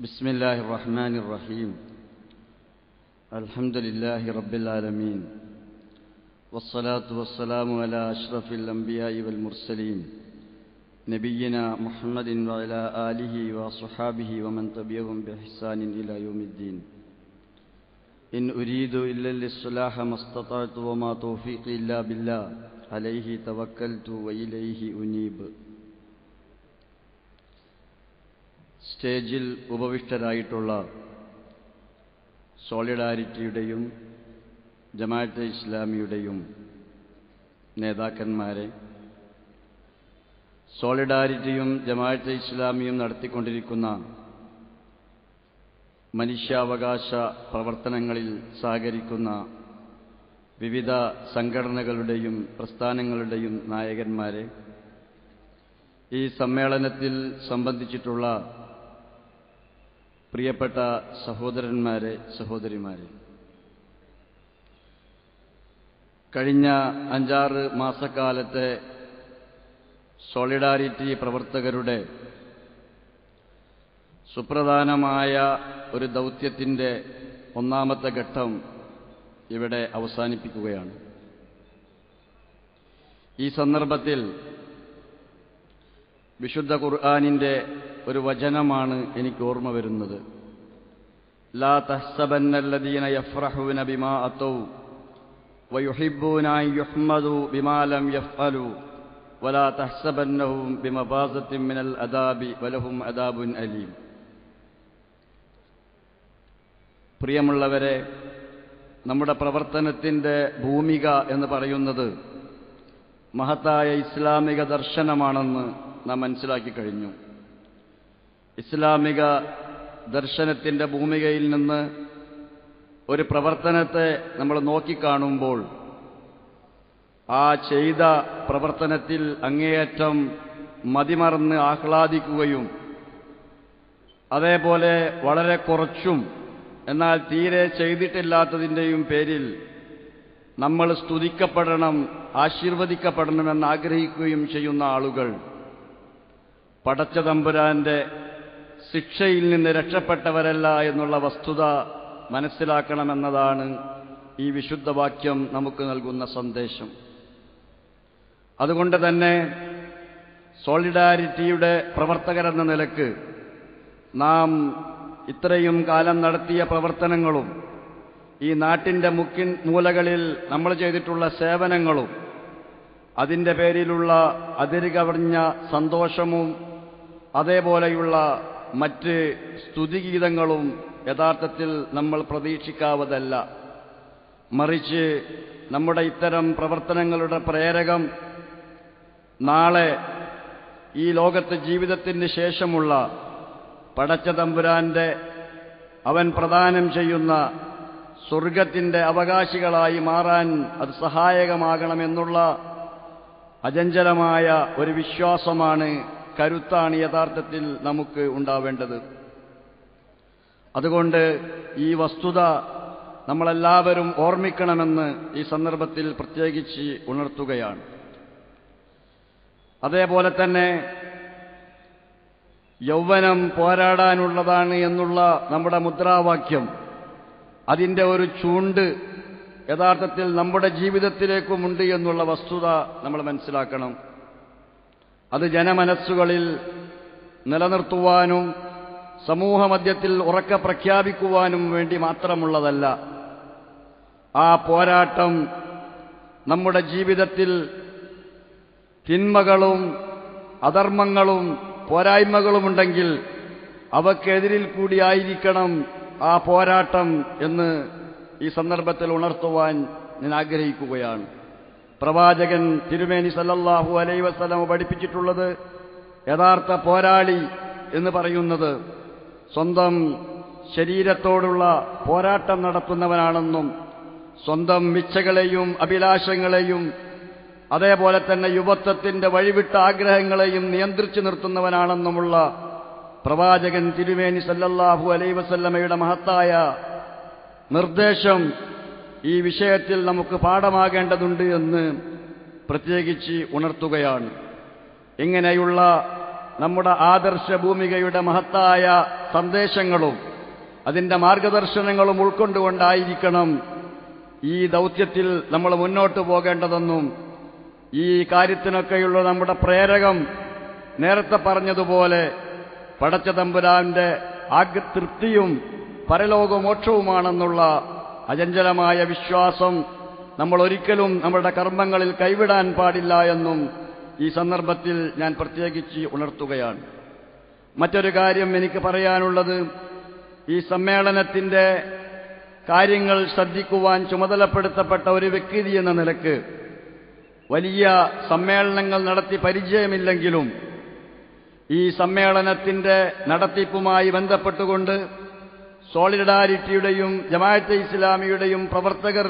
بسم الله الرحمن الرحيم. الحمد لله رب العالمين. والصلاة والسلام على أشرف الأنبياء والمرسلين. نبينا محمد وعلى آله وصحابه ومن تبعهم بإحسان إلى يوم الدين. إن أريد إلا الإصلاح ما استطعت وما توفيقي إلا بالله. عليه توكلت وإليه أنيب. സ്റ്റേജിൽ ഉപവിഷ്ടരായിട്ടുള്ള സോളിഡാരിറ്റിയുടെയും ജമാഅത്തെ ഇസ്ലാമിയുടെയും നേതാക്കന്മാരെ സോളിഡാരിറ്റിയും ജമാഅത്തെ ഇസ്ലാമിയും നടത്തിക്കൊണ്ടിരിക്കുന്ന മനുഷ്യാവകാശ പ്രവർത്തനങ്ങളിൽ സഹകരിക്കുന്ന വിവിധ സംഘടനകളുടെയും പ്രസ്ഥാനങ്ങളുടെയും നായകന്മാരെ ഈ സമ്മേളനത്തിൽ സംബന്ധിച്ചിട്ടുള്ള പ്രിയപ്പെട്ട സഹോദരന്മാരെ സഹോദരിമാരെ കഴിഞ്ഞ അഞ്ചാറ് മാസക്കാലത്തെ സോളിഡാരിറ്റി പ്രവർത്തകരുടെ സുപ്രധാനമായ ഒരു ദൗത്യത്തിന്റെ ഒന്നാമത്തെ ഘട്ടം ഇവിടെ അവസാനിപ്പിക്കുകയാണ്. ഈ സന്ദർഭത്തിൽ വിശുദ്ധ ഖുർആാനിന്റെ ഒരു വചനമാണ് എനിക്ക് ഓർമ്മ വരുന്നത്. ലാ തഹ്സബന്നല്ലദീന യഫ്റഹൂന ബിമാ അതൗ വയുഹിബ്ബൂന യുഹ്മദു ബിമാ ലം യഫ്അലു വലാ തഹ്സബന്നഹും ബിമഫാസത്തിൻ മിനൽ അദാബി വലഹും അദാബുൻ അലീം. പ്രിയമുള്ളവരെ നമ്മുടെ പ്രവർത്തനത്തിന്റെ ഭൂമിക എന്ന് പറയുന്നത് മഹത്തായ ഇസ്ലാമിക ദർശനമാണെന്ന് നാം മനസ്സിലാക്കി കഴിഞ്ഞു. ഇസ്ലാമിക ദർശനത്തിന്റെ ഭൂമികയിൽ നിന്ന് ഒരു പ്രവർത്തനത്തെ നമ്മൾ നോക്കിക്കാണുമ്പോൾ ആ ചെയ്ത പ്രവർത്തനത്തിൽ അങ്ങേയറ്റം മതിമറന്ന് ആഹ്ലാദിക്കുകയും അതേപോലെ വളരെ കുറച്ചും എന്നാൽ തീരെ ചെയ്തിട്ടില്ലാത്തതിന്റെയും പേരിൽ നമ്മൾ സ്തുതിക്കപ്പെടണം ആശീർവദിക്കപ്പെടണമെന്ന് ആഗ്രഹിക്കുകയും ചെയ്യുന്ന ആളുകൾ പടച്ച തമ്പുരാന്റെ ശിക്ഷയിൽ നിന്ന് രക്ഷപ്പെട്ടവരല്ല എന്നുള്ള വസ്തുത മനസ്സിലാക്കണമെന്നതാണ് ഈ വിശുദ്ധവാക്യം നമുക്ക് നൽകുന്ന സന്ദേശം. അതുകൊണ്ട് തന്നെ സോളിഡാരിറ്റിയുടെ പ്രവർത്തകരെന്ന നിലയ്ക്ക് നാം ഇത്രയും കാലം നടത്തിയ പ്രവർത്തനങ്ങളും ഈ നാട്ടിന്റെ മുക്കിൻ മൂലകളിൽ നമ്മൾ ചെയ്തിട്ടുള്ള സേവനങ്ങളും അതിന്റെ പേരിലുള്ള അതിരുകവിഞ്ഞ സന്തോഷവും അതേപോലെയുള്ള മറ്റ് സ്തുതിഗീതങ്ങളും യഥാർത്ഥത്തിൽ നമ്മൾ പ്രതീക്ഷിക്കാവതല്ല. മറിച്ച് നമ്മുടെ ഇത്തരം പ്രവർത്തനങ്ങളുടെ പ്രേരകം നാളെ ഈ ലോകത്ത് ജീവിതത്തിന് ശേഷമുള്ള പടച്ച തമ്പുരാന്റെ അവൻ പ്രദാനം ചെയ്യുന്ന സ്വർഗത്തിന്റെ അവകാശികളായി മാറാൻ അത് സഹായകമാകണമെന്നുള്ള അജഞ്ചലമായ ഒരു വിശ്വാസമാണ് കരുത്താണ് യഥാർത്ഥത്തിൽ നമുക്ക് ഉണ്ടാവേണ്ടത്. അതുകൊണ്ട് ഈ വസ്തുത നമ്മളെല്ലാവരും ഓർമ്മിക്കണമെന്ന് ഈ സന്ദർഭത്തിൽ പ്രത്യേകിച്ച് ഉണർത്തുകയാണ്. അതേപോലെ തന്നെ യൗവനം പോരാടാനുള്ളതാണ് എന്നുള്ള നമ്മുടെ മുദ്രാവാക്യം. അതിന്റെ ഒരു ചൂണ്ട് യഥാർത്ഥത്തിൽ നമ്മുടെ ജീവിതത്തിലേക്കുമുണ്ട് എന്നുള്ള വസ്തുത നമ്മൾ മനസ്സിലാക്കണം. അത് ജനമനസ്സുകളിൽ നിലനിർത്തുവാനും സമൂഹമധ്യത്തിൽ ഉറക്കെ പ്രഖ്യാപിക്കുവാനും വേണ്ടി മാത്രമുള്ളതല്ല. ആ പോരാട്ടം നമ്മുടെ ജീവിതത്തിൽ തിന്മകളും അധർമ്മങ്ങളും പോരായ്മകളുമുണ്ടെങ്കിൽ അവക്കെതിരിൽ കൂടിയായിരിക്കണം ആ പോരാട്ടം എന്ന് ഈ സന്ദർഭത്തിൽ ഉണർത്തുവാൻ ഞാൻ ആഗ്രഹിക്കുകയാണ്. പ്രവാചകൻ തിരുമേനി സല്ലല്ലാഹു അലൈ വസ്ലം പഠിപ്പിച്ചിട്ടുള്ളത് യഥാർത്ഥ പോരാളി എന്ന് പറയുന്നത് സ്വന്തം ശരീരത്തോടുള്ള പോരാട്ടം നടത്തുന്നവനാണെന്നും സ്വന്തം മിച്ചകളെയും അഭിലാഷങ്ങളെയും അതേപോലെ തന്നെ യുവത്വത്തിന്റെ വഴിവിട്ട ആഗ്രഹങ്ങളെയും നിയന്ത്രിച്ചു നിർത്തുന്നവനാണെന്നുമുള്ള പ്രവാചകൻ തിരുമേനി സല്ലല്ലാഹു അലൈ വസല്ലമയുടെ മഹത്തായ നിർദ്ദേശം ഈ വിഷയത്തിൽ നമുക്ക് പാഠമാകേണ്ടതുണ്ട് എന്ന് പ്രത്യേകിച്ച് ഉണർത്തുകയാണ്. ഇങ്ങനെയുള്ള നമ്മുടെ ആദർശ ഭൂമികയുടെ മഹത്തായ സന്ദേശങ്ങളും അതിന്റെ മാർഗദർശനങ്ങളും ഉൾക്കൊണ്ടുകൊണ്ടായിരിക്കണം ഈ ദൗത്യത്തിൽ നമ്മൾ മുന്നോട്ട് പോകേണ്ടതെന്നും ഈ കാര്യത്തിനൊക്കെയുള്ള നമ്മുടെ പ്രേരകം നേരത്തെ പറഞ്ഞതുപോലെ പടച്ച തമ്പുരാന്റെ ആഗ്രതൃപ്തിയും പരലോകമോക്ഷവുമാണെന്നുള്ള അചഞ്ചലമായ വിശ്വാസം നമ്മൾ ഒരിക്കലും നമ്മുടെ കർമ്മങ്ങളിൽ കൈവിടാൻ പാടില്ല എന്നും ഈ സന്ദർഭത്തിൽ ഞാൻ പ്രത്യേകിച്ച് ഉണർത്തുകയാണ്. മറ്റൊരു കാര്യം എനിക്ക് പറയാനുള്ളത് ഈ സമ്മേളനത്തിന്റെ കാര്യങ്ങൾ ശ്രദ്ധിക്കുവാൻ ചുമതലപ്പെടുത്തപ്പെട്ട ഒരു വ്യക്തി എന്ന നിലയ്ക്ക് വലിയ സമ്മേളനങ്ങൾ നടത്തി പരിചയമില്ലെങ്കിലും ഈ സമ്മേളനത്തിന്റെ നടത്തിപ്പുമായി ബന്ധപ്പെട്ടുകൊണ്ട് സോളിഡാരിറ്റിയുടെയും ജമാഅത്തെ ഇസ്ലാമിയുടെയും പ്രവർത്തകർ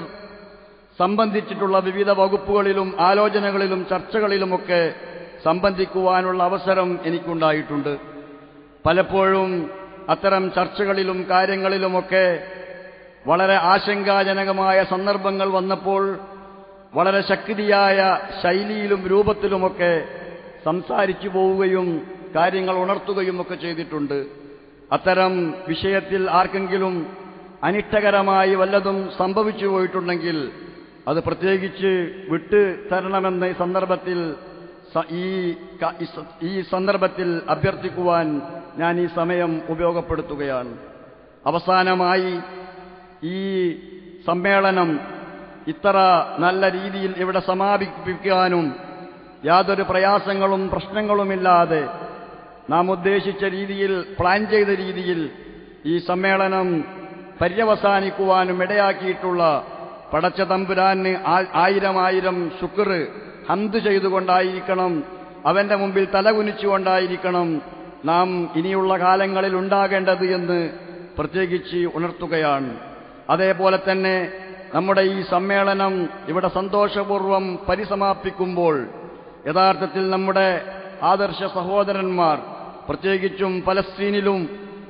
സംബന്ധിച്ചിട്ടുള്ള വിവിധ വകുപ്പുകളിലും ആലോചനകളിലും ചർച്ചകളിലുമൊക്കെ സംബന്ധിക്കുവാനുള്ള അവസരം എനിക്കുണ്ടായിട്ടുണ്ട്. പലപ്പോഴും അത്തരം ചർച്ചകളിലും കാര്യങ്ങളിലുമൊക്കെ വളരെ ആശങ്കാജനകമായ സന്ദർഭങ്ങൾ വന്നപ്പോൾ വളരെ ശക്തിയായ ശൈലിയിലും രൂപത്തിലുമൊക്കെ സംസാരിച്ചു പോവുകയും കാര്യങ്ങൾ ഉണർത്തുകയും ഒക്കെ ചെയ്തിട്ടുണ്ട്. അത്തരം വിഷയത്തിൽ ആർക്കെങ്കിലും അനിഷ്ടകരമായി വല്ലതും സംഭവിച്ചു പോയിട്ടുണ്ടെങ്കിൽ അത് പ്രത്യേകിച്ച് വിട്ട് തരണമെന്ന ഈ സന്ദർഭത്തിൽ ഈ സന്ദർഭത്തിൽ അഭ്യർത്ഥിക്കുവാൻ ഞാൻ ഈ സമയം ഉപയോഗപ്പെടുത്തുകയാണ്. അവസാനമായി ഈ സമ്മേളനം ഇത്ര നല്ല രീതിയിൽ ഇവിടെ സമാപിപ്പിക്കാനും യാതൊരു പ്രയാസങ്ങളും പ്രശ്നങ്ങളുമില്ലാതെ നാം ഉദ്ദേശിച്ച രീതിയിൽ പ്ലാൻ ചെയ്ത രീതിയിൽ ഈ സമ്മേളനം പര്യവസാനിക്കുവാനും ഇടയാക്കിയിട്ടുള്ള പടച്ച തമ്പുരാന് ആയിരം ആയിരം ശുക്ർ ഹന്ത് ചെയ്തുകൊണ്ടായിരിക്കണം അവന്റെ മുമ്പിൽ തലകുനിച്ചുകൊണ്ടായിരിക്കണം നാം ഇനിയുള്ള കാലങ്ങളിൽ ഉണ്ടാകേണ്ടത് എന്ന് പ്രത്യേകിച്ച് ഉണർത്തുകയാണ്. അതേപോലെ തന്നെ നമ്മുടെ ഈ സമ്മേളനം ഇവിടെ സന്തോഷപൂർവം പരിസമാപിക്കുമ്പോൾ യഥാർത്ഥത്തിൽ നമ്മുടെ ആദർശ സഹോദരന്മാർ പ്രത്യേകിച്ചും പലസ്തീനിലും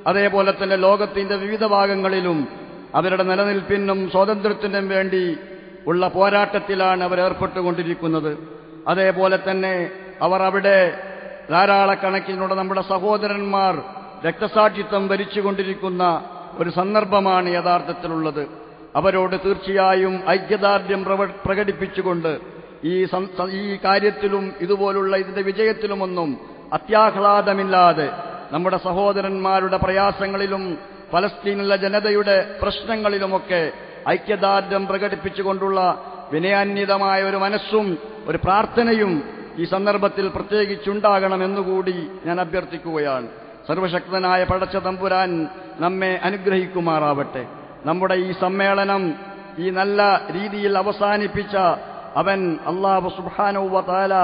അതേപോലെ തന്നെ ലോകത്തിന്റെ വിവിധ ഭാഗങ്ങളിലും അവരുടെ നിലനിൽപ്പിനും സ്വാതന്ത്ര്യത്തിനും വേണ്ടി ഉള്ള പോരാട്ടത്തിലാണ് അവർ ഏർപ്പെട്ടുകൊണ്ടിരിക്കുന്നത്. അതേപോലെ തന്നെ അവർ അവിടെ ധാരാളക്കണക്കിനുള്ള നമ്മുടെ സഹോദരന്മാർ രക്തസാക്ഷിത്വം ഭരിച്ചുകൊണ്ടിരിക്കുന്ന ഒരു സന്ദർഭമാണ് യഥാർത്ഥത്തിലുള്ളത്. അവരോട് തീർച്ചയായും ഐക്യദാർഢ്യം പ്രകടിപ്പിച്ചുകൊണ്ട് ഈ ഈ കാര്യത്തിലും ഇതുപോലുള്ള ഇതിന്റെ വിജയത്തിലുമൊന്നും അത്യാഹ്ലാദമില്ലാതെ നമ്മുടെ സഹോദരന്മാരുടെ പ്രയാസങ്ങളിലും ഫലസ്തീനിലെ ജനതയുടെ പ്രശ്നങ്ങളിലുമൊക്കെ ഐക്യദാർഢ്യം പ്രകടിപ്പിച്ചുകൊണ്ടുള്ള വിനയാന്വിതമായ ഒരു മനസ്സും ഒരു പ്രാർത്ഥനയും ഈ സന്ദർഭത്തിൽ പ്രത്യേകിച്ചുണ്ടാകണമെന്നുകൂടി ഞാൻ അഭ്യർത്ഥിക്കുകയാണ്. സർവശക്തനായ പടച്ച തമ്പുരാൻ നമ്മെ അനുഗ്രഹിക്കുമാറാവട്ടെ. നമ്മുടെ ഈ സമ്മേളനം ഈ നല്ല രീതിയിൽ അവസാനിപ്പിച്ച അവൻ അള്ളാഹു സുബാനുവ താല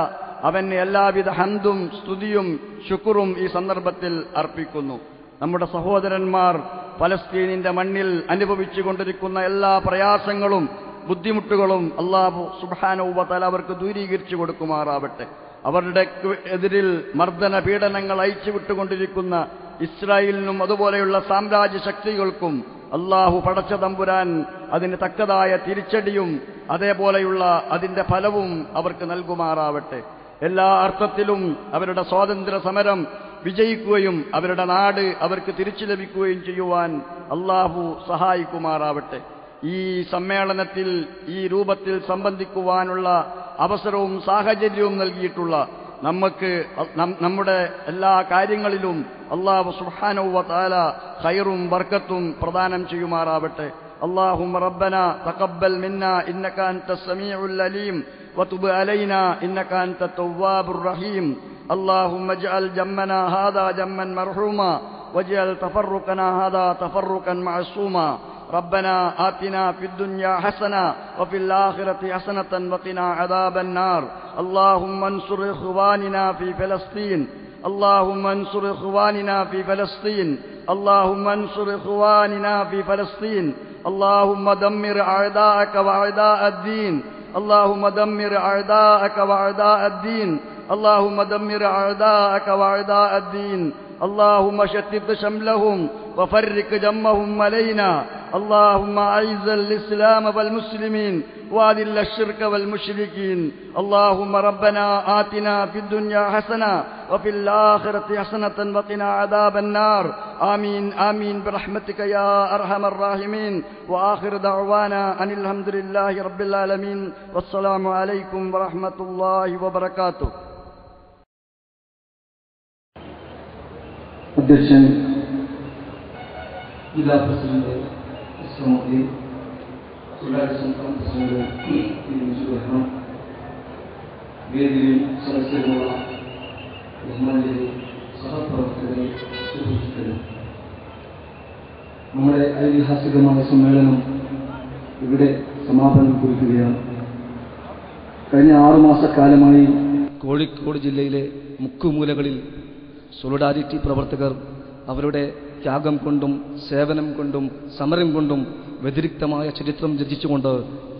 അവന് എല്ലാവിധ ഹന്തും സ്തുതിയും ശുക്റും ഈ സന്ദർഭത്തിൽ അർപ്പിക്കുന്നു. നമ്മുടെ സഹോദരന്മാർ ഫലസ്തീനിന്റെ മണ്ണിൽ അനുഭവിച്ചുകൊണ്ടിരിക്കുന്ന എല്ലാ പ്രയാസങ്ങളും ബുദ്ധിമുട്ടുകളും അള്ളാഹു സുബാനുവ താല അവർക്ക് ദൂരീകരിച്ചു കൊടുക്കുമാറാവട്ടെ. അവരുടെ എതിരിൽ മർദ്ദന പീഡനങ്ങൾ അയച്ചുവിട്ടുകൊണ്ടിരിക്കുന്ന ഇസ്രായേലിനും അതുപോലെയുള്ള സാമ്രാജ്യ ശക്തികൾക്കും അള്ളാഹു പടച്ച തമ്പുരാൻ അതിന് തക്കതായ തിരിച്ചടിയും അതേപോലെയുള്ള അതിന്റെ ഫലവും അവർക്ക് നൽകുമാറാവട്ടെ. എല്ലാ അർത്ഥത്തിലും അവരുടെ സ്വാതന്ത്ര്യ സമരം വിജയിക്കുകയും അവരുടെ നാട് അവർക്ക് തിരിച്ചു ലഭിക്കുകയും ചെയ്യുവാൻ അള്ളാഹു സഹായിക്കുമാറാവട്ടെ ഈ സമ്മേളനത്തിൽ ഈ രൂപത്തിൽ സംബന്ധിക്കുവാനുള്ള അവസരവും സാഹചര്യവും നൽകിയിട്ടുള്ള നമുക്ക് നം- നമ്മുടെ എല്ലാ കാര്യങ്ങളിലും അള്ളാഹു സുബ്ഹാനഹു താല ഖൈറും ബർക്കത്തും പ്രദാനം ചെയ്യുമാറാവട്ടെ اللهم ربنا تقبل منا إنك أنت السميع العليم وتب علينا إنك أنت التواب الرحيم. اللهم اجعل جمنا هذا جما مرحوما واجعل تفرقنا هذا تفرقا معصوما. ربنا آتنا في الدنيا حسنة وفي الآخرة حسنة وقنا عذاب النار. اللهم انصر إخواننا في فلسطين. اللهم انصر إخواننا في فلسطين. اللهم انصر إخواننا في فلسطين. اللهم دمر أعداءك وأعداء الدين. اللهم دمر أعداءك وأعداء الدين. اللهم دمر أعداءك وأعداء الدين. اللهم شتت شملهم وفرق جمهم علينا. اللهم أعز الإسلام والمسلمين وأذل الشرك والمشركين. اللهم ربنا آتنا في الدنيا حسنة وفي الآخرة حسنة وقنا عذاب النار. آمين آمين. برحمتك يا أرحم الراحمين. وآخر دعوانا أن الحمد لله رب العالمين. والسلام عليكم ورحمة الله وبركاته. അധ്യക്ഷൻ ജില്ലാ പ്രസിഡന്റ് എസ് തൊഴിലാളി സംസ്ഥാന പ്രസിഡന്റ് പി വേദിയിൽ സദസ്യരുമുള്ള ബഹുമാനികളെ സഹപ്രവർത്തകരെ സുഹൃത്തുക്കളും. നമ്മുടെ ഐതിഹാസികമായ സമ്മേളനം ഇവിടെ സമാപനം കുറിക്കുകയാണ്. കഴിഞ്ഞ ആറുമാസക്കാലമായി കോഴിക്കോട് ജില്ലയിലെ മുക്കുമൂലകളിൽ സോളിഡാരിറ്റി പ്രവർത്തകർ അവരുടെ ത്യാഗം കൊണ്ടും സേവനം കൊണ്ടും സമരം കൊണ്ടും വ്യതിരിക്തമായ ചരിത്രം രചിച്ചുകൊണ്ട്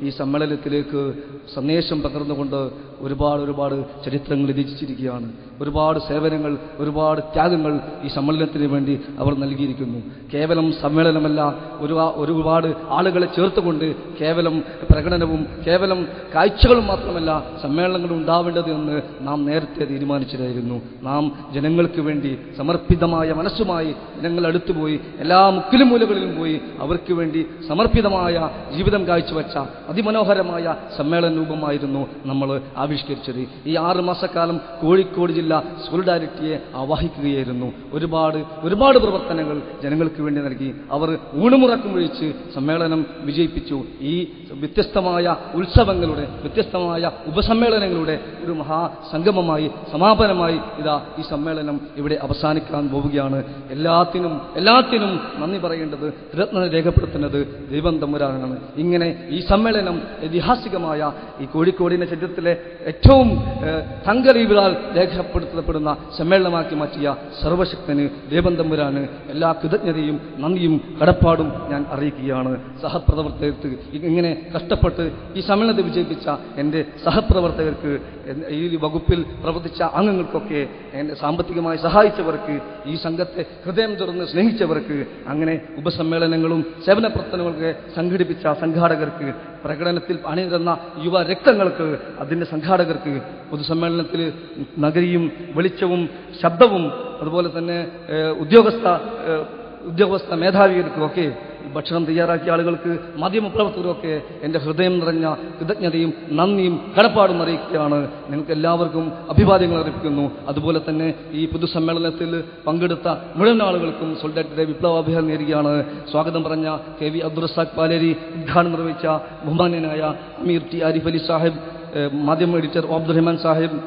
ഈ സമ്മേളനത്തിലേക്ക് സന്ദേശം പകർന്നുകൊണ്ട് ഒരുപാട് ഒരുപാട് ചരിത്രങ്ങൾ രചിച്ചിരിക്കുകയാണ്. ഒരുപാട് സേവനങ്ങൾ ഒരുപാട് ത്യാഗങ്ങൾ ഈ സമ്മേളനത്തിന് വേണ്ടി അവർ നൽകിയിരിക്കുന്നു. കേവലം സമ്മേളനമല്ല ഒരു ഒരുപാട് ആളുകളെ ചേർത്തുകൊണ്ട് കേവലം പ്രകടനവും കേവലം കാഴ്ചകളും മാത്രമല്ല സമ്മേളനങ്ങൾ ഉണ്ടാവേണ്ടത് എന്ന് നാം നേരത്തെ തീരുമാനിച്ചതായിരുന്നു. നാം ജനങ്ങൾക്ക് വേണ്ടി സമർപ്പിതമായ മനസ്സുമായി ജനങ്ങൾ അടുത്തുപോയി എല്ലാ മുക്കിലും മൂലകളിലും പോയി അവർക്ക് വേണ്ടി സമർപ്പിതമായ ജീവിതം കാഴ്ചവെച്ച അതിമനോഹരമായ സമ്മേളന രൂപമായിരുന്നു നമ്മൾ ആവിഷ്കരിച്ചത്. ഈ ആറ് മാസക്കാലം കോഴിക്കോട് ജില്ല സോളിഡാരിറ്റിയെ ആവാഹിക്കുകയായിരുന്നു. ഒരുപാട് ഒരുപാട് പ്രവർത്തനങ്ങൾ ജനങ്ങൾക്ക് വേണ്ടി നൽകി. അവർ ഊണുമുറക്കം ഒഴിച്ച് സമ്മേളനം വിജയിപ്പിച്ചു. ഈ വ്യത്യസ്തമായ ഉത്സവങ്ങളുടെ വ്യത്യസ്തമായ ഉപസമ്മേളനങ്ങളുടെ ഒരു മഹാസംഗമമായി സമാപനമായി ഇതാ ഈ സമ്മേളനം ഇവിടെ അവസാനിക്കാൻ പോവുകയാണ്. എല്ലാത്തിനും എല്ലാത്തിനും നന്ദി പറയേണ്ടത് രത്ന രേഖപ്പെടുത്തുന്നത് ദൈവം തമ്പുരാനാണ്. ഇങ്ങനെ ഈ സമ്മേളനം ഐതിഹാസികമായ ഈ കോഴിക്കോടിന്റെ ചരിത്രത്തിലെ ഏറ്റവും ഏഹ്, തങ്കരീവിലാൽ രേഖപ്പെടുത്തപ്പെടുന്ന സമ്മേളനമാക്കി മാറ്റിയ സർവശക്തന് ദൈവം തമ്പുരാന് എല്ലാ കൃതജ്ഞതയും നന്ദിയും കടപ്പാടും ഞാൻ അറിയിക്കുകയാണ്. സഹപ്രവർത്തകർക്ക് ഇങ്ങനെ കഷ്ടപ്പെട്ട് ഈ സമ്മേളനത്തെ വിജയിപ്പിച്ച എന്റെ സഹപ്രവർത്തകർക്ക് ഈ വകുപ്പിൽ പ്രവർത്തിച്ച അംഗങ്ങൾക്കൊക്കെ എന്നെ സാമ്പത്തികമായി സഹായിച്ചവർക്ക് ഈ സംഘത്തെ ഹൃദയം തുറന്ന് സ്നേഹിച്ചവർക്ക് അങ്ങനെ ഉപസമ്മേളനങ്ങളും സേവന പ്രവർത്തനങ്ങളൊക്കെ സംഘടിപ്പിച്ച സംഘാടകർക്ക് പ്രകടനത്തിൽ അണിനിരന്ന യുവ രക്തങ്ങൾക്ക് അതിന്റെ സംഘാടകർക്ക് പൊതുസമ്മേളനത്തിൽ നഗരിയും വെളിച്ചവും ശബ്ദവും അതുപോലെ തന്നെ ഉദ്യോഗസ്ഥ ഉദ്യോഗസ്ഥ മേധാവികൾക്കുമൊക്കെ ഈ ഭക്ഷണം തയ്യാറാക്കിയ ആളുകൾക്ക് മാധ്യമപ്രവർത്തകരൊക്കെ എന്റെ ഹൃദയം നിറഞ്ഞ കൃതജ്ഞതയും നന്ദിയും കടപ്പാടും അറിയിക്കുകയാണ്. നിങ്ങൾക്ക് എല്ലാവർക്കും അഭിവാദ്യങ്ങൾ അറിയിക്കുന്നു അതുപോലെ തന്നെ ഈ പൊതുസമ്മേളനത്തിൽ പങ്കെടുത്ത മുഴുവൻ ആളുകൾക്കും സോൾഡാറ്റിയുടെ വിപ്ലവാഭിയാൻ നേരുകയാണ്. സ്വാഗതം പറഞ്ഞ കെ വി അബ്ദുറസാഖ് പാലേരി ഉദ്ഘാടനം നിർവഹിച്ച ബഹുമാന്യനായ അമീർ ടി ആരിഫ് അലി സാഹിബ് മാധ്യമ എഡിറ്റർ അബ്ദുറഹ്മാൻ സാഹിബ്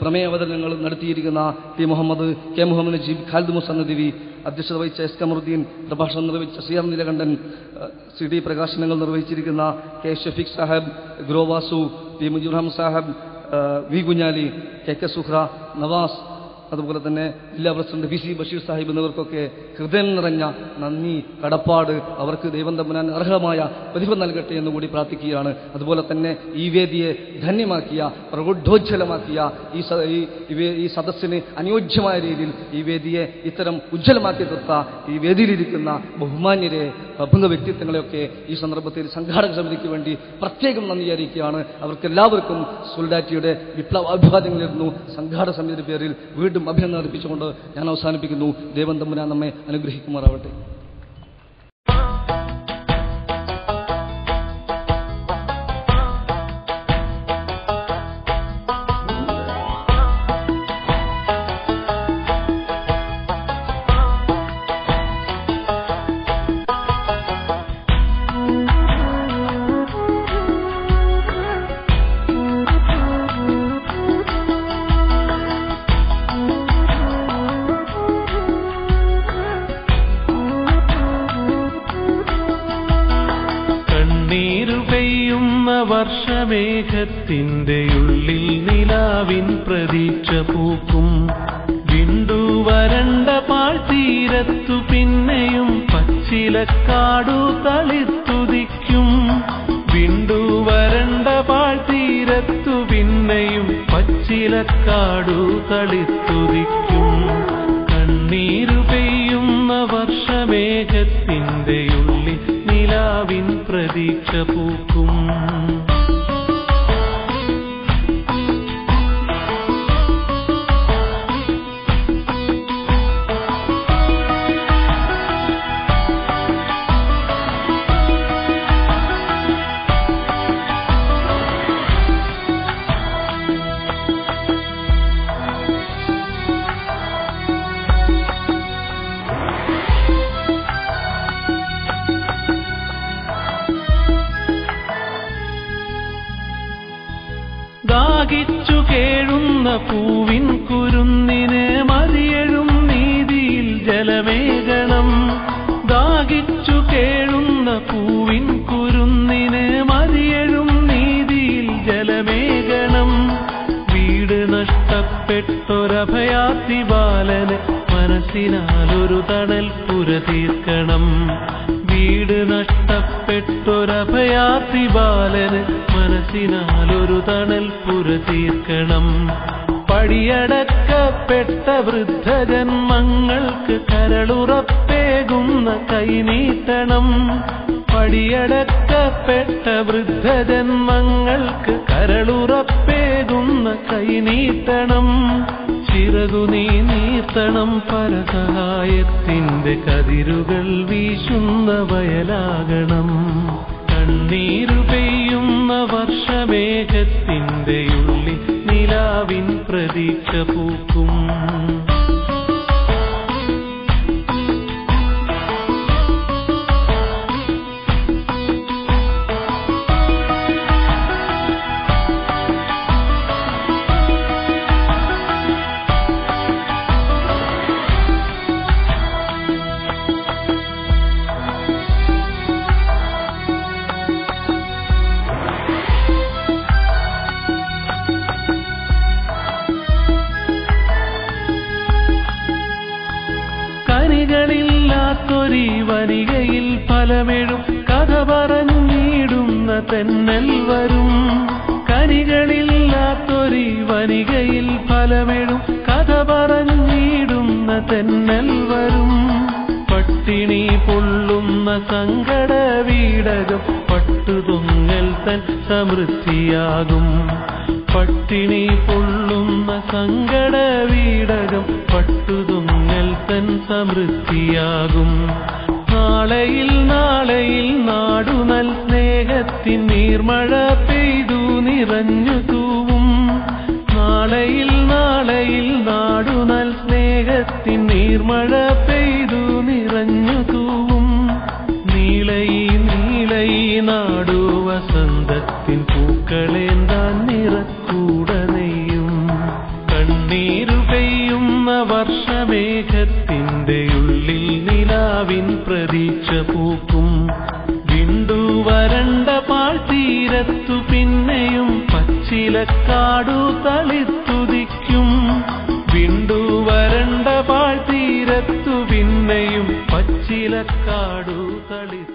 പ്രമേയ അവതരണങ്ങൾ നടത്തിയിരിക്കുന്ന ടി മുഹമ്മദ് കെ മുഹമ്മദ് നജീബ് ഖാലിദ് മുസന്നദിവി അധ്യക്ഷത വഹിച്ച എസ് കമറുദ്ദീൻ പ്രഭാഷണം നിർവഹിച്ച C R Neelakantan C D പ്രകാശനങ്ങൾ നിർവഹിച്ചിരിക്കുന്ന K Shafeeq Sahab Grovasu P Mujeeb Rahman Sahab V Kunhali K K Suhra Navas അതുപോലെ തന്നെ ജില്ലാ president P C Basheer Sahib എന്നിവർക്കൊക്കെ ഹൃദയം നിറഞ്ഞ നന്ദി കടപ്പാട് അവർക്ക് ദൈവം തമ്പുരാൻ അർഹമായ പ്രതിഫലം നൽകട്ടെ എന്ന് കൂടി പ്രാർത്ഥിക്കുകയാണ്. അതുപോലെ തന്നെ ഈ വേദിയെ ധന്യമാക്കിയ പ്രഗുഢോജ്ജലമാക്കിയ ഈ വേ- ഈ സദസ്സിന് അനുയോജ്യമായ രീതിയിൽ ഈ വേദിയെ ഇത്തരം ഉജ്ജ്വലമാക്കി തീർത്ത ഈ വേദിയിലിരിക്കുന്ന ബഹുമാന്യരെ അഭംഗ വ്യക്തിത്വങ്ങളെയൊക്കെ ഈ സന്ദർഭത്തിൽ സംഘാടക സമിതിക്ക് വേണ്ടി പ്രത്യേകം നന്ദി അറിയിക്കുകയാണ്. അവർക്ക് എല്ലാവർക്കും സോൾഡാറ്റിയുടെ വിപ്ലവ അഭിവാദ്യങ്ങൾ നേരുന്നു. സംഘാടക സമിതിയുടെ പേരിൽ വീണ്ടും അഭിനന്ദനം അർപ്പിച്ചുകൊണ്ട് ഞാൻ അവസാനിപ്പിക്കുന്നു. ദേവൻ തമ്പുരാൻ നമ്മെ അനുഗ്രഹിക്കുമാറാവട്ടെ. വർഷമേഘത്തിന്റെ ഉള്ളിൽ നിലാവിൻ പ്രതീക്ഷ പൂക്കും. വിണ്ടു വരണ്ട പാഴ്ത്തീരത്തു പിന്നെയും പച്ചിലക്കാടു തളിത്തുതിക്കും വിണ്ടു വരണ്ട പാഴ്ത്തീരത്തു പിന്നെയും പച്ചിലക്കാടു തളിത്തുതിക്കും കണ്ണീരു പെയ്യുന്ന വർഷമേഘത്തിന്റെ ഉള്ളിൽ നിലാവിൻ പ്രതീക്ഷ പൂക്കും. നഷ്ടപ്പെട്ടൊരഭയാത്തി ബാലന് മനസ്സിനാലൊരു തണൽ പുര തീർക്കണം വീട് നഷ്ടപ്പെട്ടൊരഭയാത്തി ബാലന് മനസ്സിനാലൊരു തണൽ പുര തീർക്കണം പടിയടക്കപ്പെട്ട വൃദ്ധജന്മങ്ങൾക്ക് കരളുറപ്പേകുന്ന കൈനീട്ടണം. പടിയടക്കപ്പെട്ട വൃദ്ധജന്മങ്ങൾക്ക് കരളുറപ്പേകുന്ന കൈനീട്ടണം. ചിറകു നീ നീർത്തണം പരസഹായത്തിന്റെ കതിരുകൾ വീശുന്ന വയലാകണം. കണ്ണീരു പെയ്യുന്ന വർഷമേഘത്തിന്റെ ഉള്ളിൽ നിലാവിൻ പ്രതീക്ഷ പൂക്കും. ഫലമെഴും കഥ പറഞ്ഞിടുന്ന തെന്നൽ വരും. കനികളില്ലാത്തൊരി വനികയിൽ ഫലമെഴും കഥ പറഞ്ഞിടുന്ന തെന്നൽ വരും. പട്ടിണി പൊള്ളുന്ന സങ്കട വീടകം പട്ടുതൊങ്ങൽ തൻ സമൃദ്ധിയാകും. പട്ടിണി പൊള്ളുന്ന സങ്കട വീടകം പട്ടുതൊങ്ങൽ തൻ സമൃദ്ധിയാകും. നാളെയിൽ നാളെയിൽ നാടുനൽ സ്നേഹത്തിൻ നീർമഴ പെയ്തു നിറഞ്ഞു തൂവും. നാളെയിൽ നാളെയിൽ നാടുനൽ സ്നേഹത്തിൻ നീർമഴ പെയ്തു നിറഞ്ഞു തൂവും. നീളയി നീളയി നാടു വസന്തത്തിൻ പൂക്കളേന്താൻ പ്രതീക്ഷ പൂക്കും. വിണ്ടു വരണ്ട പാഴ്ത്തീരത്തു പിന്നെയും പച്ചിലക്കാടു തളിത്തുതിക്കും വിണ്ടു വരണ്ട പാഴ്ത്തീരത്തു പിന്നെയും പച്ചിലക്കാടു തളിത്തു